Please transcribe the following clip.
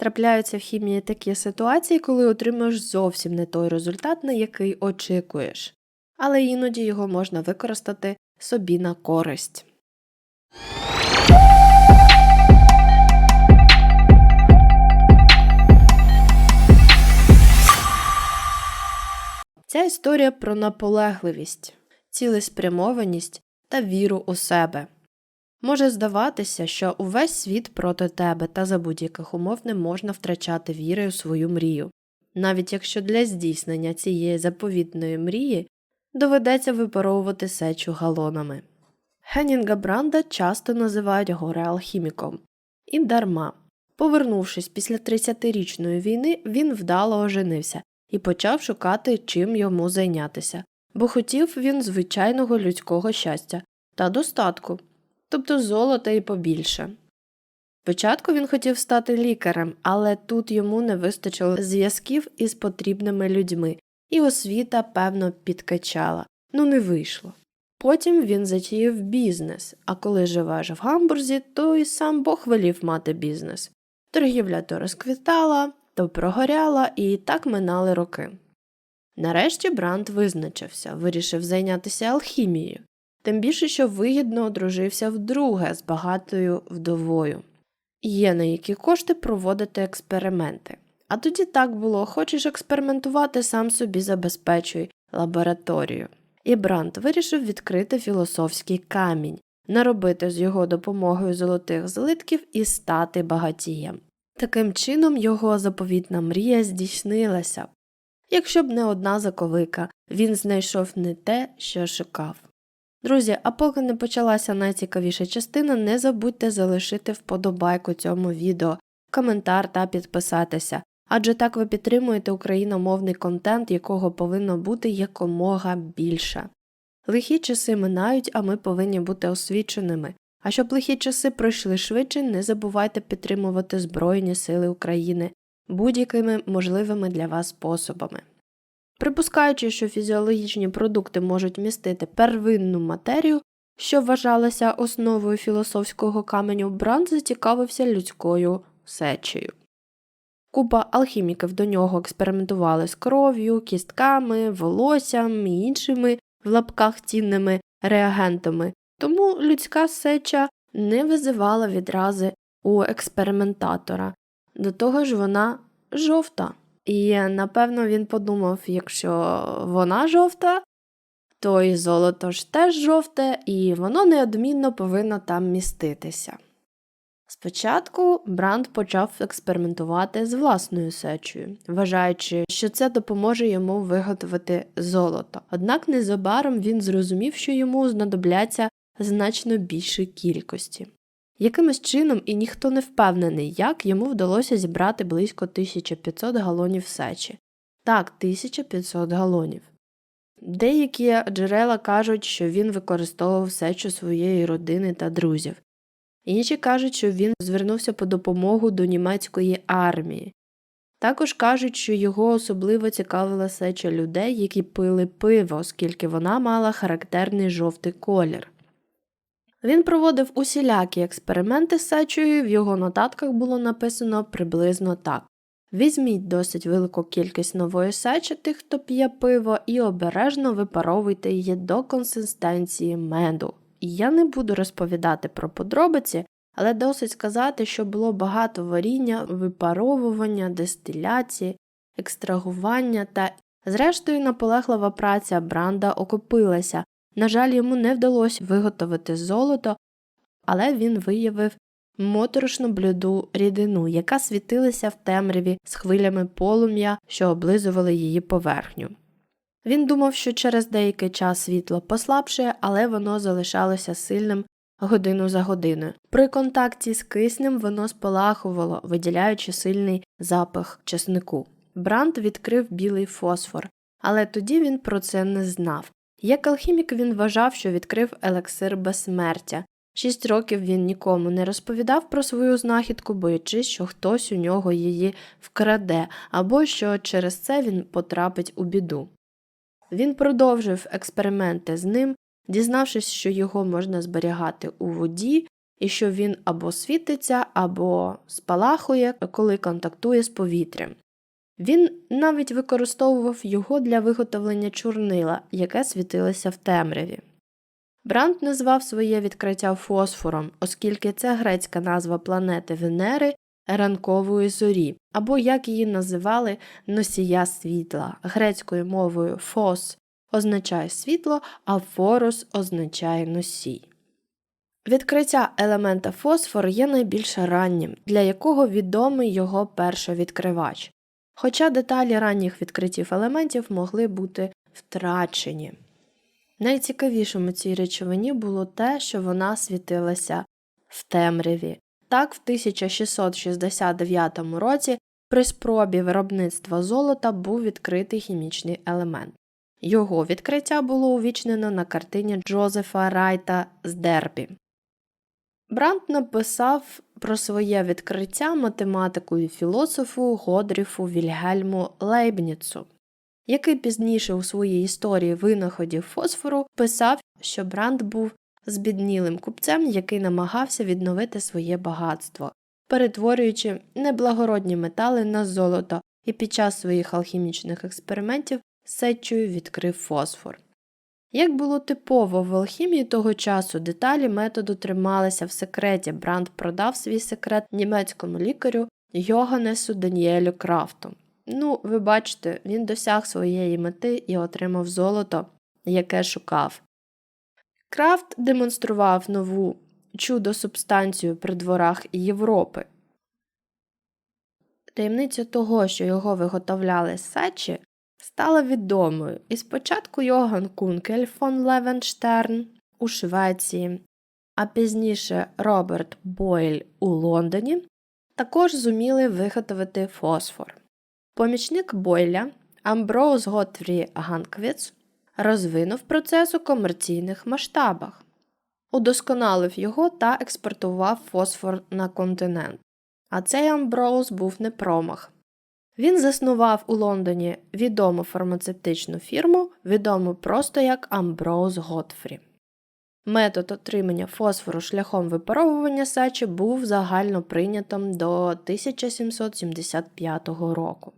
Трапляються в хімії такі ситуації, коли отримуєш зовсім не той результат, на який очікуєш, але іноді його можна використати собі на користь. Ця історія про наполегливість, цілеспрямованість та віру у себе. Може здаватися, що увесь світ проти тебе та за будь-яких умов не можна втрачати віри у свою мрію, навіть якщо для здійснення цієї заповітної мрії доведеться випаровувати сечу галонами. Генінга Бранда часто називають горе алхіміком. І дарма. Повернувшись після 30-річної війни, він вдало оженився і почав шукати, чим йому зайнятися, бо хотів він звичайного людського щастя та достатку, тобто золота і побільше. Спочатку він хотів стати лікарем, але тут йому не вистачило зв'язків із потрібними людьми, і освіта, певно, підкачала, ну не вийшло. Потім він затіяв бізнес, а коли живеш в гамбурзі, то і сам Бог велів мати бізнес. Торгівля то розквітала, то прогоряла, і так минали роки. Нарешті Бранд визначився, вирішив зайнятися алхімією, тим більше, що вигідно одружився вдруге з багатою вдовою. Є на які кошти проводити експерименти. А тоді так було, хочеш експериментувати, сам собі забезпечуй лабораторію. І Бранд вирішив відкрити філософський камінь, наробити з його допомогою золотих злитків і стати багатієм. Таким чином його заповітна мрія здійснилася. Якщо б не одна заковика, він знайшов не те, що шукав. Друзі, а поки не почалася найцікавіша частина, не забудьте залишити вподобайку цьому відео, коментар та підписатися, адже так ви підтримуєте україномовний контент, якого повинно бути якомога більше. Лихі часи минають, а ми повинні бути освіченими. А щоб лихі часи пройшли швидше, не забувайте підтримувати Збройні Сили України будь-якими можливими для вас способами. Припускаючи, що фізіологічні продукти можуть містити первинну матерію, що вважалася основою філософського каменю, Бранд зацікавився людською сечею. Купа алхіміків до нього експериментували з кров'ю, кістками, волоссям і іншими в лапках цінними реагентами, тому людська сеча не визивала відрази у експериментатора. До того ж, вона жовта. І напевно він подумав, якщо вона жовта, то і золото ж теж жовте, і воно неодмінно повинно там міститися. Спочатку Бранд почав експериментувати з власною сечею, вважаючи, що це допоможе йому виготовити золото. Однак незабаром він зрозумів, що йому знадобляться значно більші кількості. Якимось чином, і ніхто не впевнений, як йому вдалося зібрати близько 1500 галонів сечі. Так, 1500 галонів. Деякі джерела кажуть, що він використовував сечу своєї родини та друзів. Інші кажуть, що він звернувся по допомогу до німецької армії. Також кажуть, що його особливо цікавила сеча людей, які пили пиво, оскільки вона мала характерний жовтий колір. Він проводив усілякі експерименти з сечею, в його нотатках було написано приблизно так Візьміть досить велику кількість нової сечі тих, хто п'є пиво, і обережно випаровуйте її до консистенції меду. Я не буду розповідати про подробиці, але досить сказати, що було багато варіння, випаровування, дистиляції, екстрагування та, зрештою, наполеглива праця Бранда окупилася. На жаль, йому не вдалося виготовити золото, але він виявив моторошну блюду рідину, яка світилася в темряві з хвилями полум'я, що облизували її поверхню. Він думав, що через деякий час світло послабшає, але воно залишалося сильним годину за годиною. При контакті з киснем воно спалахувало, виділяючи сильний запах чеснику. Бранд відкрив білий фосфор, але тоді він про це не знав. Як алхімік він вважав, що відкрив елексир безсмертя. Шість років він нікому не розповідав про свою знахідку, боячись, що хтось у нього її вкраде, або що через це він потрапить у біду. Він продовжив експерименти з ним, дізнавшись, що його можна зберігати у воді і що він або світиться, або спалахує, коли контактує з повітрям. Він навіть використовував його для виготовлення чорнила, яке світилося в темряві. Бранд назвав своє відкриття фосфором, оскільки це грецька назва планети Венери ранкової зорі, або як її називали носія світла. Грецькою мовою фос означає світло, а форус означає носій. Відкриття елемента фосфор є найбільш раннім, для якого відомий його першовідкривач, хоча деталі ранніх відкриттів елементів могли бути втрачені. Найцікавішим у цій речовині було те, що вона світилася в темряві. Так, в 1669 році при спробі виробництва золота був відкритий хімічний елемент. Його відкриття було увічнено на картині Джозефа Райта з Дербі. Бранд написав про своє відкриття математику і філософу Годріфу Вільгельму Лейбніцу, який пізніше у своїй історії винаходів фосфору писав, що Бранд був збіднілим купцем, який намагався відновити своє багатство, перетворюючи неблагородні метали на золото, і під час своїх алхімічних експериментів сечею відкрив фосфор. Як було типово в алхімії того часу, деталі методу трималися в секреті. Бранд продав свій секрет німецькому лікарю Йоганнесу Даніелю Крафту. Ну, ви бачите, він досяг своєї мети і отримав золото, яке шукав. Крафт демонстрував нову чудо субстанцію при дворах Європи. Таємниця того, що його виготовляли з сечі, стала відомою, і спочатку Йоган Кункель фон Левенштерн у Швеції, а пізніше Роберт Бойль у Лондоні також зуміли виготовити фосфор. Помічник Бойля Амброуз Готфрі Ганквіц розвинув процес у комерційних масштабах, удосконалив його та експортував фосфор на континент. А цей Амброуз був не промах. Він заснував у Лондоні відому фармацевтичну фірму, відому просто як Амброуз Готфрі. Метод отримання фосфору шляхом випаровування сечі був загально прийнятим до 1775 року.